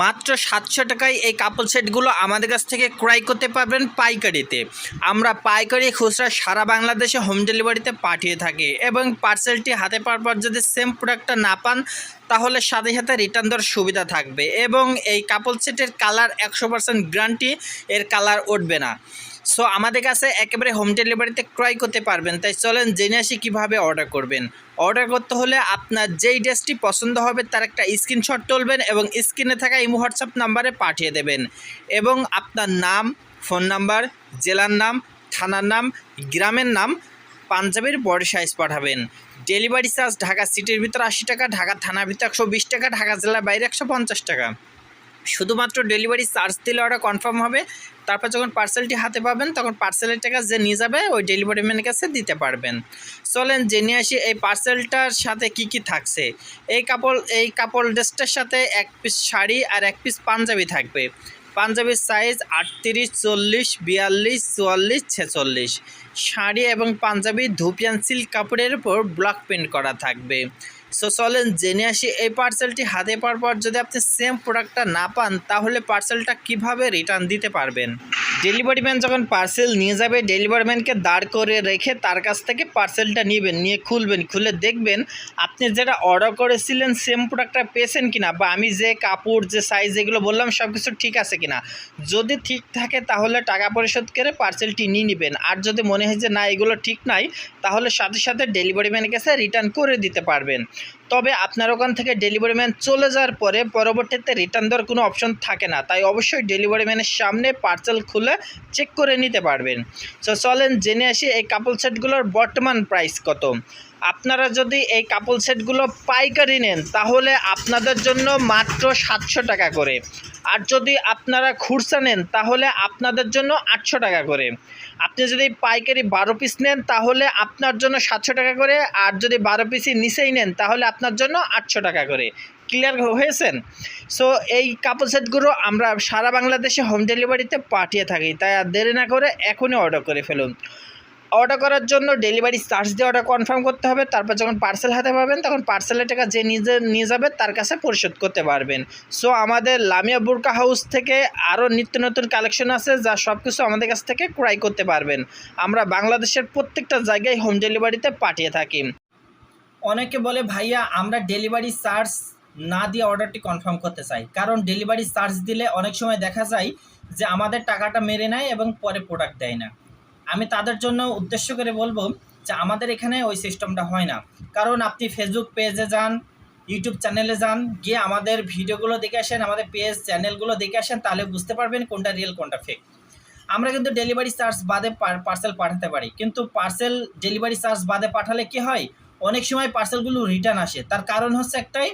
মাত্র সাতশো টাকায় এই কাপল সেটগুলো আমাদের কাছ থেকে ক্রয় করতে পারবেন পাইকারিতে। আমরা পাইকারি খুচরা সারা বাংলাদেশে হোম ডেলিভারিতে পাঠিয়ে থাকি এবং পার্সেলটি হাতে পাওয়ার পর যদি সেম প্রোডাক্টটা না পান, তাহলে সাথে সাথে রিটার্ন দেওয়ার সুবিধা থাকবে এবং এই কাপল সেটের কালার একশো পার্সেন্ট গ্যারান্টি এর কালার উঠবে না। সো আমাদের কাছে একেবারে হোম ডেলিভারিতে ক্রয় করতে পারবেন। তাই চলেন জেনে আসি কীভাবে অর্ডার করবেন। অর্ডার করতে হলে আপনার যেই ড্রেসটি পছন্দ হবে, তার একটা স্ক্রিনশট তুলবেন এবং স্ক্রিনে থাকা ইমো হোয়াটসঅ্যাপ নাম্বারে পাঠিয়ে দেবেন। এবং আপনার নাম ফোন নাম্বার জেলার নাম, থানার নাম, গ্রামের নাম, পাঞ্জাবের বডি সাইজ পাঠাবেন। ডেলিভারি চার্জ ঢাকা সিটির ভিতর আশি টাকা, ঢাকা থানার ভিতর একশো বিশ টাকা, ঢাকা জেলার বাইরে একশো পঞ্চাশ টাকা। শুধুমাত্র ডেলিভারি চার্জ দিলে ওটা কনফার্ম হবে। তারপর যখন পার্সেলটি হাতে পাবেন, তখন পার্সেলের টাকা যে নিয়ে যাবে, ওই ডেলিভারি ম্যানের কাছে দিতে পারবেন। চলেন জেনে আসি এই পার্সেলটার সাথে কি কি থাকছে। এই কাপড় এই কাপড় ড্রেসটার সাথে এক পিস শাড়ি আর এক পিস পাঞ্জাবি থাকবে। পাঞ্জাবির সাইজ আটত্রিশ, চল্লিশ, বিয়াল্লিশ, চুয়াল্লিশ, ছেচল্লিশ। শাড়ি এবং পাঞ্জাবি ধুপিয়ান সিল্ক কাপড়ের উপর ব্লক প্রিন্ট করা থাকবে। সো চলেন জেনে আসি, এই পার্সেলটি হাতে পাওয়ার পর যদি আপনি সেম প্রোডাক্টটা না পান, তাহলে পার্সেলটা কীভাবে রিটার্ন দিতে পারবেন? ডেলিভারি ম্যান যখন পার্সেল নিয়ে যাবে, ডেলিভারি ম্যানকে দাঁড় করে রেখে তার কাছ থেকে পার্সেলটা নেবেন, নিয়ে খুলবেন, খুলে দেখবেন আপনি যেটা অর্ডার করেছিলেন সেম প্রোডাক্টটা পেয়েছেন কিনা বা আমি যে কাপড়, যে সাইজ এগুলো বললাম সব কিছু ঠিক আছে কিনা। যদি ঠিক থাকে তাহলে টাকা পরিশোধ করে পার্সেলটি নিয়ে নেবেন। আর যদি মনে হয় যে না, এগুলো ঠিক নাই, তাহলে সাথে সাথে ডেলিভারি ম্যানের কাছে রিটার্ন করে দিতে পারবেন। তবে আপনার ওখান থেকে ডেলিভারি ম্যান চলে যাওয়ার পরে পরবর্তীতে রিটার্ন দেওয়ার কোনো অপশন থাকে না। তাই অবশ্যই ডেলিভারি ম্যানের সামনে পার্সেল খুলে চেক করে নিতে পারবেন। সো চলেন জেনে আসি এই কাপল সেটগুলোর বর্তমান প্রাইস কত। আপনারা যদি এই কাপল সেটগুলো পাইকারি নেন, তাহলে আপনাদের জন্য মাত্র সাতশো টাকা করে। আর যদি আপনারা খুরসা নেন, তাহলে আপনাদের জন্য আটশো টাকা করে। আপনি যদি পাইকারি বারো পিস নেন, তাহলে আপনার জন্য সাতশো টাকা করে। আর যদি বারো পিসই নিচেই নেন, তাহলে আপনার জন্য আটশো টাকা করে। ক্লিয়ার হয়েছেন? সো এই কাপড় সেটগুলো আমরা সারা বাংলাদেশে হোম ডেলিভারিতে পাঠিয়ে থাকি। তাই আর দেরি না করে এখনই অর্ডার করে ফেলুন। অর্ডার করার জন্য ডেলিভারি চার্জ দিয়ে অর্ডার কনফার্ম করতে হবে। তারপর যখন পার্সেল হাতে পাবেন, তখন পার্সেলের টাকা যে নিজে নিয়ে যাবে, তার কাছে পরিশোধ করতে পারবেন। সো আমাদের লামিয়া বুরকা হাউস থেকে আরও নিত্য নতুন কালেকশন আছে, যা সব কিছু আমাদের কাছ থেকে ক্রয় করতে পারবেন। আমরা বাংলাদেশের প্রত্যেকটা জায়গায় হোম ডেলিভারিতে পাঠিয়ে থাকি। অনেকে বলে, ভাইয়া, আমরা ডেলিভারি চার্জ না দিয়ে অর্ডারটি কনফার্ম করতে চাই। কারণ ডেলিভারি চার্জ দিলে অনেক সময় দেখা যায় যে আমাদের টাকাটা মেরে নেয় এবং পরে প্রোডাক্ট দেয় না। আমি তাদের জন্য উদ্দেশ্য করে বলব যে আমাদের এখানে ওই সিস্টেমটা হয় না। কারণ আপনি ফেসবুক পেজে যান ইউটিউব চ্যানেলে যান, গিয়ে আমাদের ভিডিওগুলো দেখে আসেন, আমাদের পেজ চ্যানেলগুলো দেখে আসেন, তাহলে বুঝতে পারবেন কোনটা রিয়েল কোনটা ফেক আমরা কিন্তু ডেলিভারি চার্জ বাদে পার্সেল পাঠাতে পারি। কিন্তু পার্সেল ডেলিভারি চার্জ বাদে পাঠালে কি হয়? অনেক সময় পার্সেলগুলো রিটার্ন আসে। তার কারণ হচ্ছে একটাই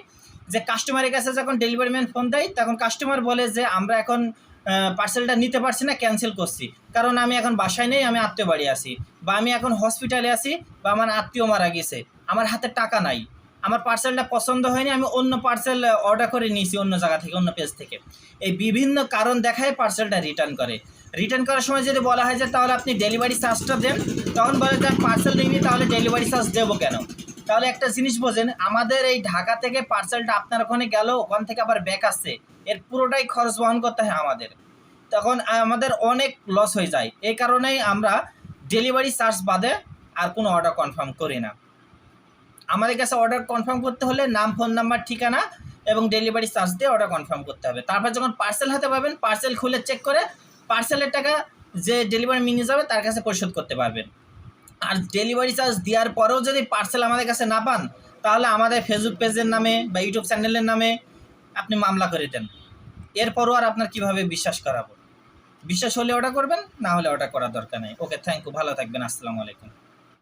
যে কাস্টমারের কাছে যখন ডেলিভারি ম্যান ফোন দেয়, তখন কাস্টমার বলে যে, আমরা এখন পার্সেলটা নিতে পারছি না ক্যান্সেল করছি। কারণ আমি এখন বাসায় নেই, আমি আত্মীয় বাড়ি আছি। বা আমি এখন হসপিটালে আছি, বা আমার আত্মীয় মারা গেছে। আমার হাতে টাকা নাই। আমার পার্সেলটা পছন্দ হয়নি, আমি অন্য পার্সেল অর্ডার করে নিয়েছি অন্য জায়গা থেকে, অন্য পেজ থেকে। এই বিভিন্ন কারণ দেখায় পার্সেলটা রিটার্ন করে। রিটার্ন করার সময় যদি বলা হয় যে, তাহলে আপনি ডেলিভারি চার্জটা দেন, তখন বলে যে পার্সেল নিইনি তাহলে ডেলিভারি চার্জ দেবো কেন? তাহলে একটা জিনিস বোঝেন, আমাদের এই ঢাকা থেকে পার্সেলটা আপনার ওখানে গেল, ওখান থেকে আবার ব্যাক আসছে। এর পুরোটাই খরচ বহন করতে হয় আমাদের। তখন আমাদের অনেক লস হয়ে যায়। এই কারণেই আমরা ডেলিভারি চার্জ বাদে আর কোনো অর্ডার কনফার্ম করি না। আমাদের কাছে অর্ডার কনফার্ম করতে হলে নাম ফোন নাম্বার ঠিকানা এবং ডেলিভারি চার্জ দিয়ে অর্ডার কনফার্ম করতে হবে। তারপর যখন পার্সেল হাতে পাবেন পার্সেল খুলে চেক করে পার্সেলের টাকা যে ডেলিভারি মিনে যাবে, তার কাছে পরিশোধ করতে পারবেন। আর ডেলিভারি চার্জ দেওয়ার পরেও যদি পার্সেল আমাদের কাছে না পান, তাহলে আমাদের ফেসবুক পেজের নামে বা ইউটিউব চ্যানেলের নামে আপনি মামলা করে দেন। এরপরও আর আপনার কীভাবে বিশ্বাস করাবো? বিশ্বাস হলে অর্ডার করবেন, না হলে অর্ডার করার দরকার নেই। ওকে থ্যাংক ইউ ভালো থাকবেন, আসসালামু আলাইকুম।